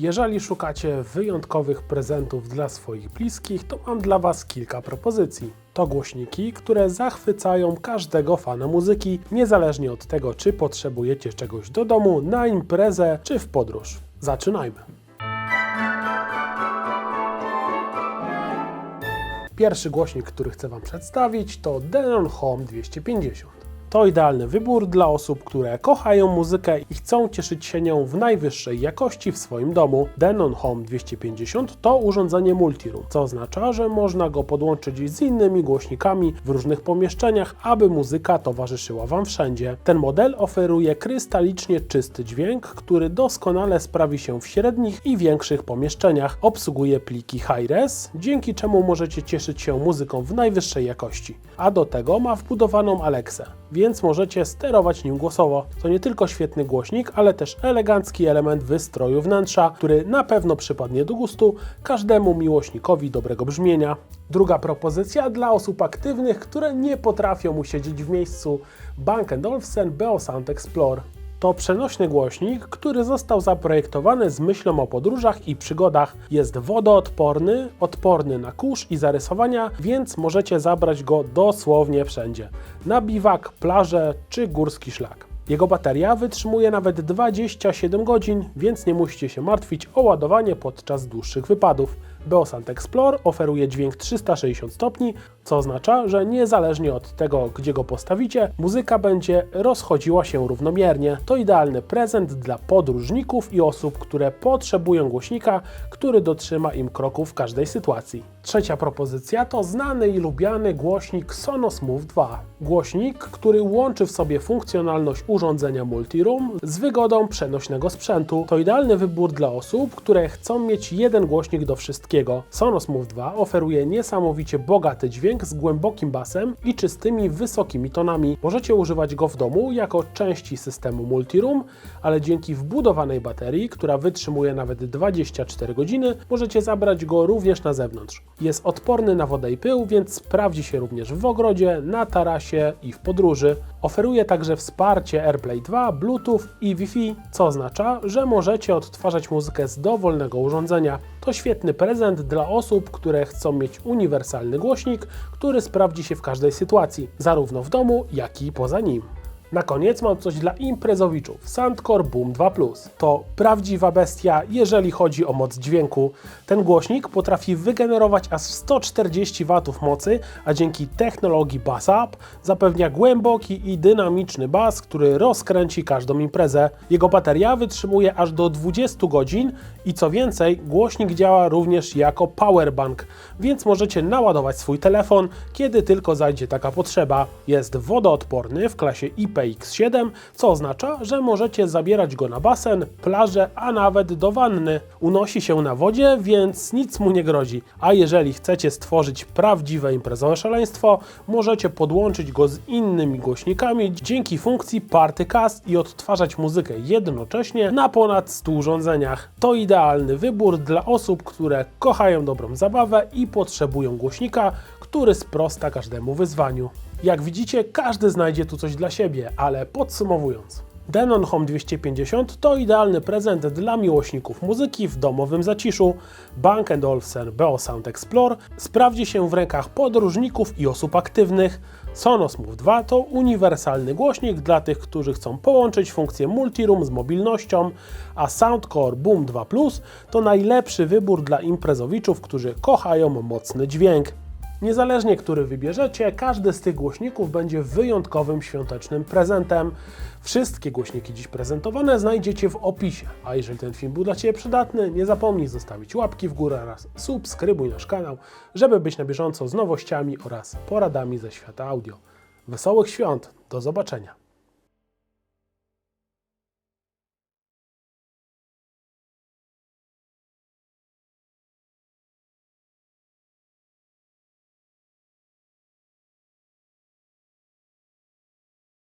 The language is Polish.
Jeżeli szukacie wyjątkowych prezentów dla swoich bliskich, to mam dla Was kilka propozycji. To głośniki, które zachwycają każdego fana muzyki, niezależnie od tego, czy potrzebujecie czegoś do domu, na imprezę, czy w podróż. Zaczynajmy. Pierwszy głośnik, który chcę Wam przedstawić, to Denon Home 250. To idealny wybór dla osób, które kochają muzykę i chcą cieszyć się nią w najwyższej jakości w swoim domu. Denon Home 250 to urządzenie multiroom, co oznacza, że można go podłączyć z innymi głośnikami w różnych pomieszczeniach, aby muzyka towarzyszyła Wam wszędzie. Ten model oferuje krystalicznie czysty dźwięk, który doskonale sprawi się w średnich i większych pomieszczeniach. Obsługuje pliki high-res, dzięki czemu możecie cieszyć się muzyką w najwyższej jakości. A do tego ma wbudowaną Alexę więc możecie sterować nim głosowo. To nie tylko świetny głośnik, ale też elegancki element wystroju wnętrza, który na pewno przypadnie do gustu każdemu miłośnikowi dobrego brzmienia. Druga propozycja dla osób aktywnych, które nie potrafią usiedzieć w miejscu Bang Olufsen Beosound Explore. To przenośny głośnik, który został zaprojektowany z myślą o podróżach i przygodach. Jest wodoodporny, odporny na kurz i zarysowania, więc możecie zabrać go dosłownie wszędzie. Na biwak, plażę czy górski szlak. Jego bateria wytrzymuje nawet 27 godzin, więc nie musicie się martwić o ładowanie podczas dłuższych wypadów. Beosant Explore oferuje dźwięk 360 stopni, co oznacza, że niezależnie od tego, gdzie go postawicie, muzyka będzie rozchodziła się równomiernie. To idealny prezent dla podróżników i osób, które potrzebują głośnika, który dotrzyma im kroku w każdej sytuacji. Trzecia propozycja to znany i lubiany głośnik Sonos Move 2. Głośnik, który łączy w sobie funkcjonalność urządzenia multiroom z wygodą przenośnego sprzętu. To idealny wybór dla osób, które chcą mieć jeden głośnik do wszystkiego. Sonos Move 2 oferuje niesamowicie bogaty dźwięk z głębokim basem i czystymi, wysokimi tonami. Możecie używać go w domu jako części systemu multiroom, ale dzięki wbudowanej baterii, która wytrzymuje nawet 24 godziny, możecie zabrać go również na zewnątrz. Jest odporny na wodę i pył, więc sprawdzi się również w ogrodzie, na tarasie i w podróży. Oferuje także wsparcie AirPlay 2, Bluetooth i Wi-Fi, co oznacza, że możecie odtwarzać muzykę z dowolnego urządzenia. To świetny prezent dla osób, które chcą mieć uniwersalny głośnik, który sprawdzi się w każdej sytuacji, zarówno w domu, jak i poza nim. Na koniec mam coś dla imprezowiczów. Soundcore Boom 2 Plus. To prawdziwa bestia, jeżeli chodzi o moc dźwięku. Ten głośnik potrafi wygenerować aż 140 W mocy, a dzięki technologii Bass Up zapewnia głęboki i dynamiczny bas, który rozkręci każdą imprezę. Jego bateria wytrzymuje aż do 20 godzin i co więcej, głośnik działa również jako powerbank, więc możecie naładować swój telefon, kiedy tylko zajdzie taka potrzeba. Jest wodoodporny w klasie IP PX7, co oznacza, że możecie zabierać go na basen, plażę, a nawet do wanny. Unosi się na wodzie, więc nic mu nie grozi. A jeżeli chcecie stworzyć prawdziwe imprezowe szaleństwo, możecie podłączyć go z innymi głośnikami dzięki funkcji Partycast i odtwarzać muzykę jednocześnie na ponad 100 urządzeniach. To idealny wybór dla osób, które kochają dobrą zabawę i potrzebują głośnika, który sprosta każdemu wyzwaniu. Jak widzicie, każdy znajdzie tu coś dla siebie, ale podsumowując. Denon Home 250 to idealny prezent dla miłośników muzyki w domowym zaciszu. Bang Olufsen Beosound Explore sprawdzi się w rękach podróżników i osób aktywnych. Sonos Move 2 to uniwersalny głośnik dla tych, którzy chcą połączyć funkcję multiroom z mobilnością, a Soundcore Boom 2 Plus to najlepszy wybór dla imprezowiczów, którzy kochają mocny dźwięk. Niezależnie który wybierzecie, każdy z tych głośników będzie wyjątkowym świątecznym prezentem. Wszystkie głośniki dziś prezentowane znajdziecie w opisie. A jeżeli ten film był dla Ciebie przydatny, nie zapomnij zostawić łapki w górę oraz subskrybuj nasz kanał, żeby być na bieżąco z nowościami oraz poradami ze świata audio. Wesołych świąt, do zobaczenia.